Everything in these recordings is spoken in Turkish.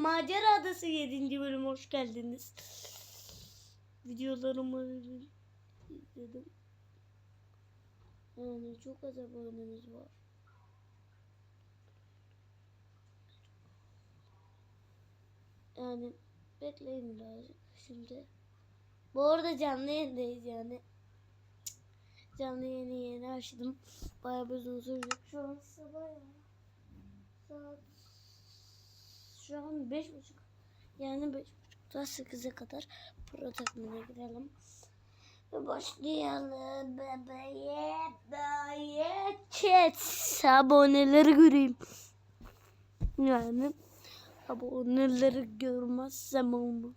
Macera Adası 7. bölüm hoş geldiniz. Videolarımı izledim. Yani çok az abonemiz var. Yani bekleyin birazcık şimdi. Bu arada canlı yayındayız yani. Canlı yayını yeni açtım. Bayağı bir uzun sürecek. Şu an sabah ya. Saat şu an beş buçuk. Yani beş buçukta sekize kadar pro takımına girelim. Başlayalım bebeğe bebeğe chat aboneleri göreyim. Yani aboneleri görmezsem olmaz.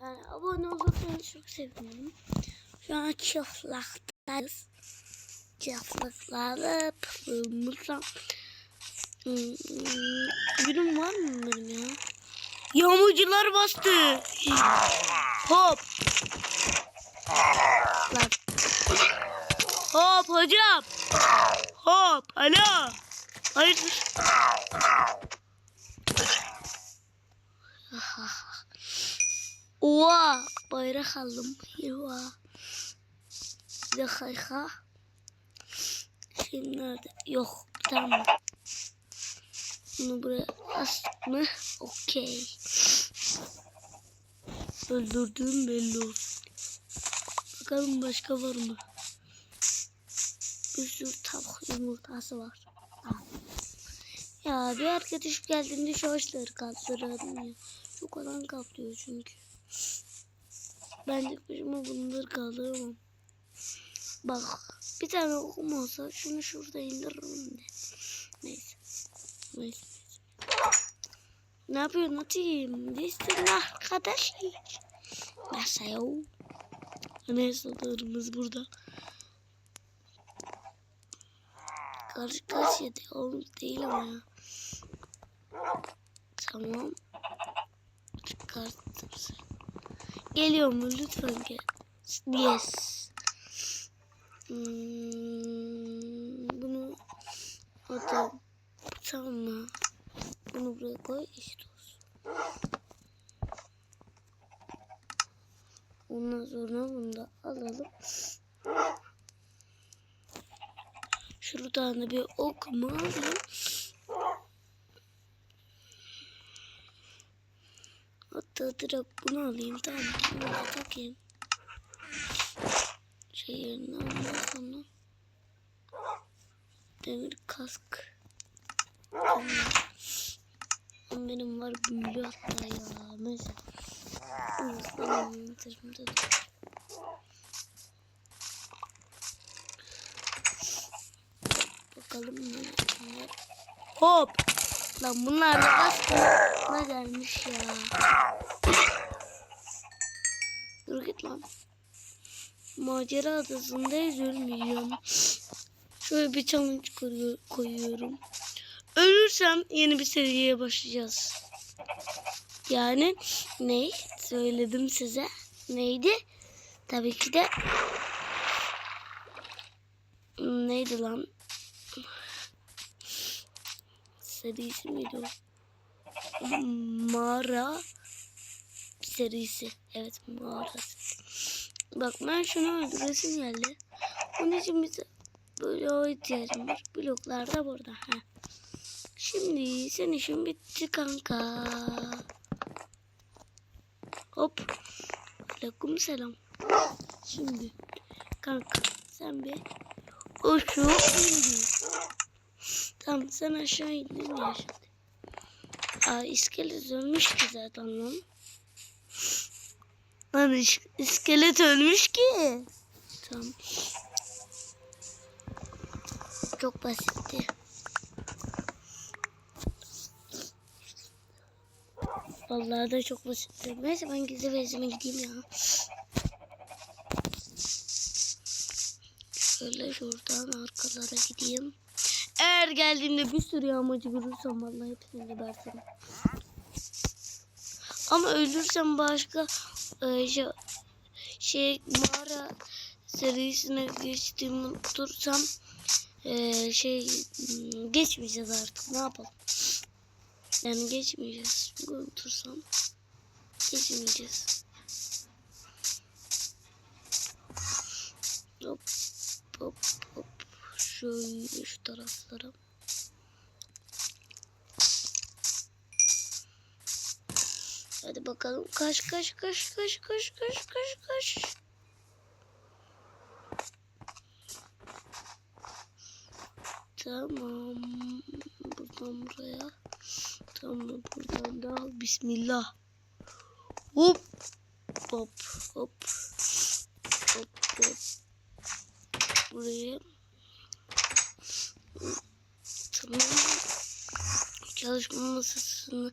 Yani abone olursanız çok sevinirim. Şu an çıplaktayız. Çıplaklarla pırmızam. Hmm, Gülüm var mı benim ya? Yağmurcular bastı. Hop. Hop hocam. Hop. Alo. Hayır. Oha bayrak aldım. Eyvah. 30 dakika. Şimdi nerede? Yok. Tamam. Bunu buraya astık mı? Okey. Öldürdüğüm belli olsun. Bakalım başka var mı? Bir sürü tavuk yumurtası var. Tamam. Ya bir arkadaş geldiğinde şu ağaçları kaldıralım Çok alan kaplıyor çünkü. Ben tek başıma bunları kaldıramam. Bak bir tane okum olsa şunu şurada indiririm de. Neyse. Neyse. Ne yapıyorsun atayım? Değilsin arkadaş. Neyse ya. Neyse adamımız burada. Karşı karşıya değil, oğlum değil ama ya. Tamam. Çıkarttım seni. Geliyor mu lütfen gel. Yes. Hmm, bunu atalım. Tamam? Bunu buraya koy eşit olsun. Ondan sonra bunu da alalım. Şuradan da bir ok alayım? Hatta direkt bunu alayım. Tamam. Bunu da takayım. Şey yerine ondan sonra. Demir kask. Ama Benim var büyülü hatta ya. Neyse. Bakalım ne ne- Hop. Lan bunlar da baskına gelmiş ya. Dur git lan. Macera adasındayız ölmeyeceğim. Şöyle bir challenge koyu- koyuyorum. Ölürsem yeni bir seriye başlayacağız. Yani ne? Söyledim size. Neydi? Tabii ki de neydi lan? Serisi miydi o? Mağara serisi. Evet mağara. Bak ben şunu öldüresim geldi. Onun için bize böyle o ihtiyacım var. Bloklar da burada. Ha. Şimdi senin işin bitti kanka. Hop. Aleyküm selam. Şimdi kanka sen bir uçup indi. Tamam sen aşağı indin ya şimdi. Aa iskelet ölmüş ki zaten lan. Lan is- iskelet ölmüş ki. Tamam. Çok basitti. Vallahi da çok basitti. Neyse ben gizli bezime gideyim ya. Şöyle şuradan arkalara gideyim. Eğer geldiğimde bir sürü yağmacı görürsem vallahi hepsini gebertirim. Ama ölürsem başka e, şey, mağara serisine geçtiğimi unutursam eee, şey hmm, geçmeyeceğiz artık ne yapalım. Yani geçmeyeceğiz. Unutursam geçmeyeceğiz. Hop hop hop. Şöyle şu taraflara. Hadi bakalım. Kaç kaç kaç kaç kaç kaç kaç kaç. Tamam. Buradan buraya. Tamam buradan da bismillah. Hop. Hop hop. Hop hop. Buraya. Tamam. Çalışma masasını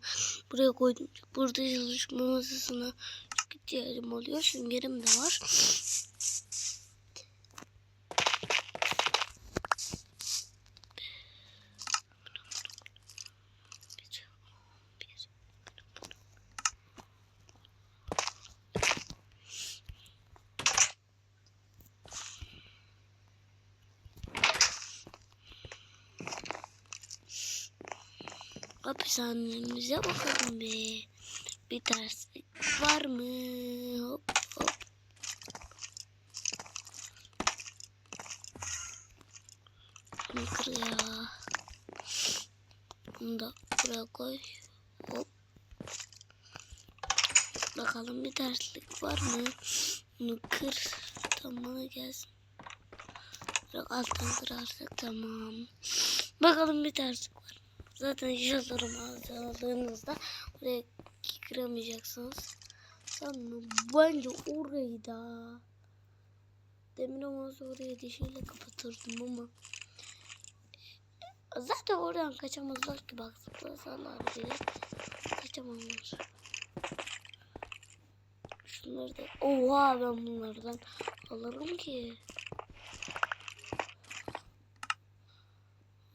buraya koydum. Burada çalışma masasına çok ihtiyacım oluyor. Süngerim de var. Hapishanemize bakalım bir. Bir terslik var mı? Hop hop. Bunu kır ya. Bunu da buraya koy. Hop. Bakalım bir terslik var mı? Bunu kır. Bana gelsin. Biraz alttan kırarsak tamam. Bakalım bir terslik var? Zaten yazarım aldığınızda buraya kıramayacaksınız. Sanırım bence orayı da Demir olmazsa orayı dişiyle kapatırdım ama Zaten oradan kaçamazlar ki bak zıplasalar bile kaçamazlar. Şunları da oha ben bunlardan alırım ki.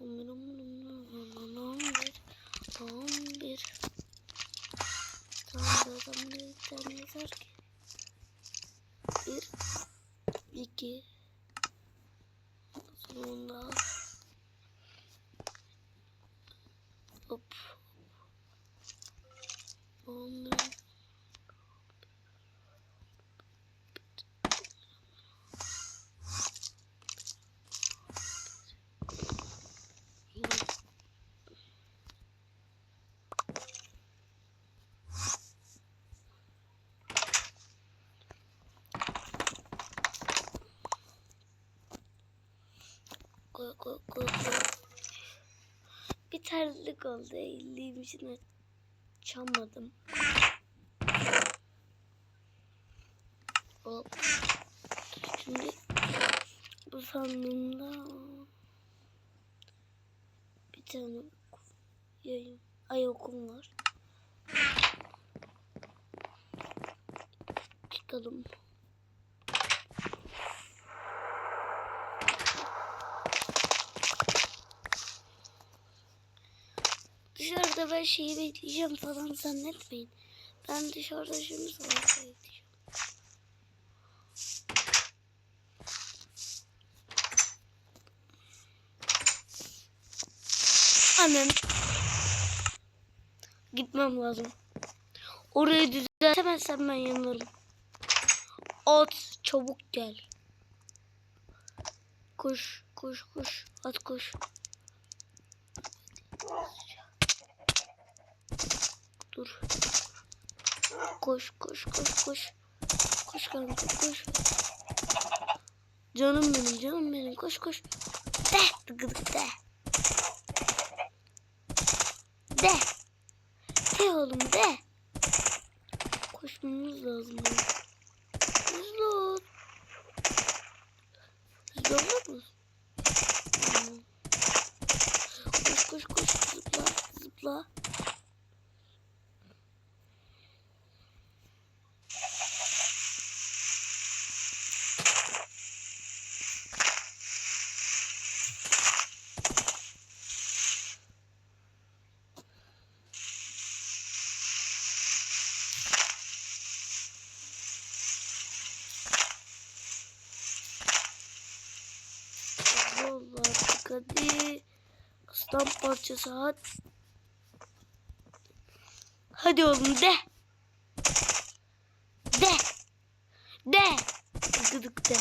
On bir, on bir, on bir, on bir, on bir. Tamam da adam bir tane yazar ki. Bir, iki, sonunda hop, on bir. Koy koy koy koy. Bir terlik oldu. Elliğim içine çamadım. Hop. Şimdi bu sandığımda bir tane yayın ay okum var. Çıkalım. Ben şeyi bekleyeceğim falan zannetmeyin. Ben dışarıda şimdi falan bekleyeceğim. Annem. Gitmem lazım. Orayı düzeltemezsem ben yanarım. At çabuk gel. Koş koş koş at koş. Dur. Koş koş koş koş. Koş kanka koş. Canım benim canım benim koş koş. De tıkıdık de. De. De oğlum de. Koşmamız lazım. ya. Hızlı ol. Hızlı olur musun? Tamam. Koş koş koş zıpla zıpla. hadi. Aslan parçası hadi. Hadi oğlum de. De. De. Gıdık de.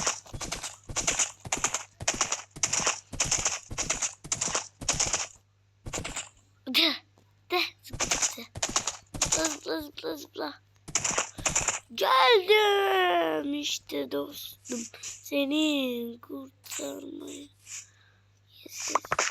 De. De. Zıpla zıpla zıpla zıpla. Geldim işte dostum. Seni kurtarmaya. Yes, yes.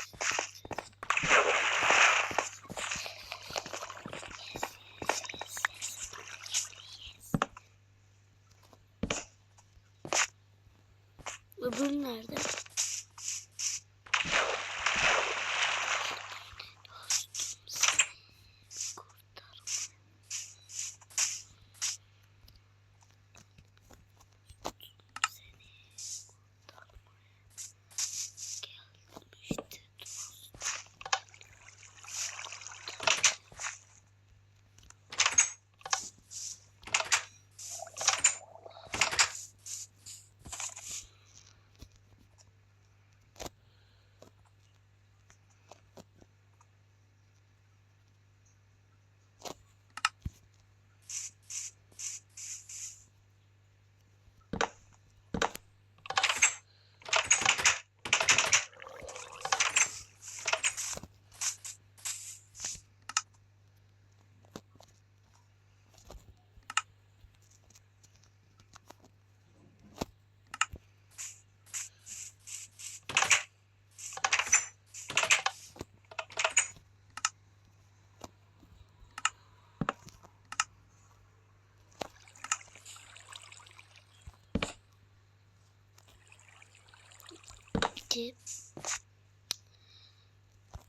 2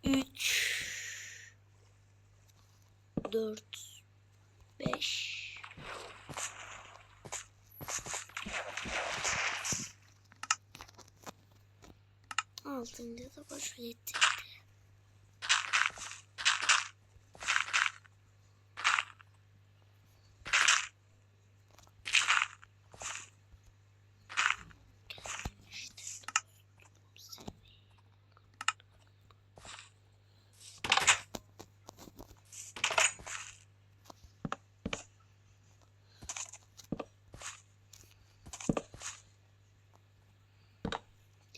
3 4 5 Altıncı da boş ettik.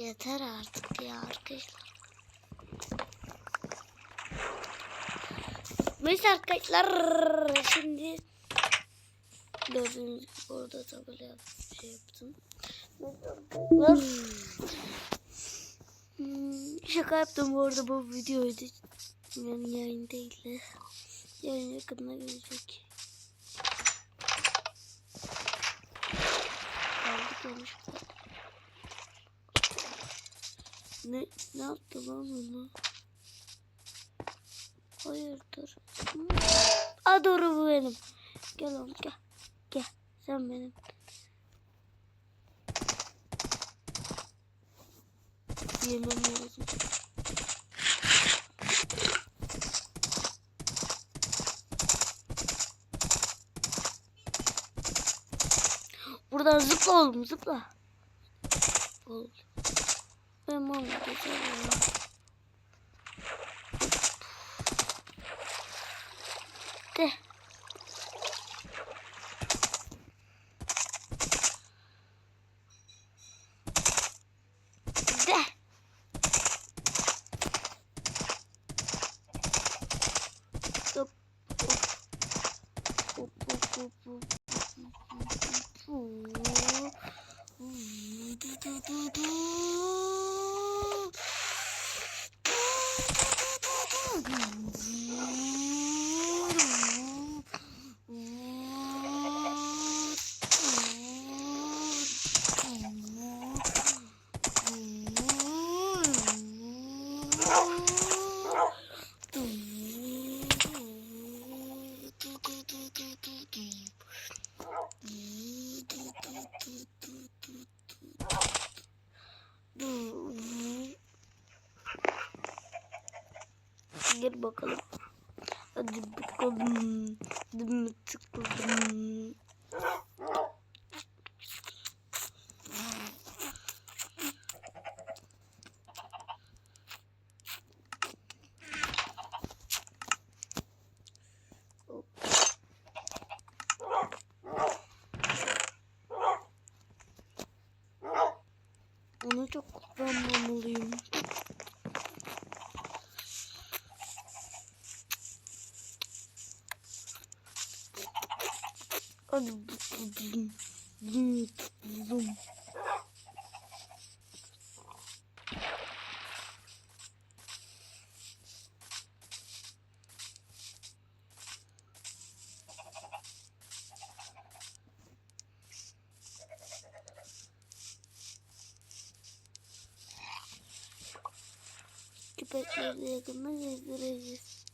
Yeter artık ya arkadaşlar. Neyse arkadaşlar şimdi gördüğünüz gibi orada tabela yap şey yaptım. Hmm, şaka yaptım bu arada bu videoydu. Yani yayın değil de. Yayın yakında gelecek. Geldik yanlışlıkla. Ne, ne yaptı lan onu? Hayırdır? Aa doğru bu benim. Gel oğlum gel. Gel. Sen benim. Yemem lazım. Buradan zıpla oğlum zıpla. Oğlum. Ben mal güzel ya. De. De. Hop. Hop. Hop hop hop hop. Du du du du. Gel bakalım. Hadi bakalım. Hadi bakalım. çok kullanmamalıyım. Hadi. Köpekleri de yakında gezdireceğiz.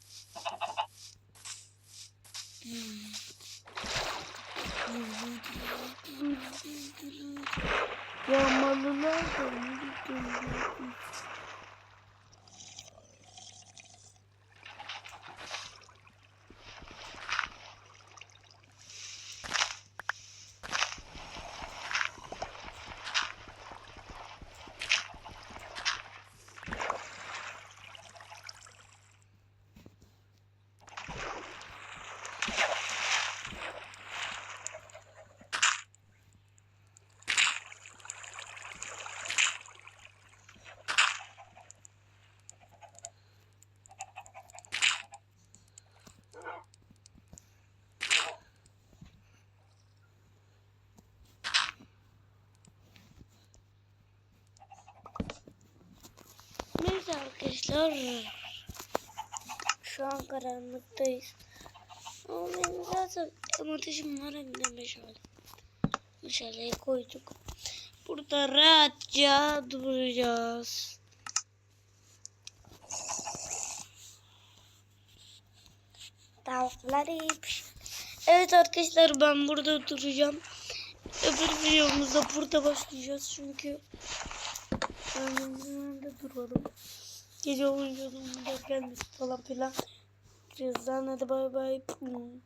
Yağmalılar da ne Neyse arkadaşlar. Şu an karanlıktayız. Ama benim zaten ateşim var hem de meşale. Koyduk. Burada rahatça duracağız. Tavukları Evet arkadaşlar ben burada duracağım. Öbür videomuzda burada başlayacağız çünkü ben de durmadım. Gece oyunculuğum gelmesi falan filan. Görüşürüz. Anladı bye, bye.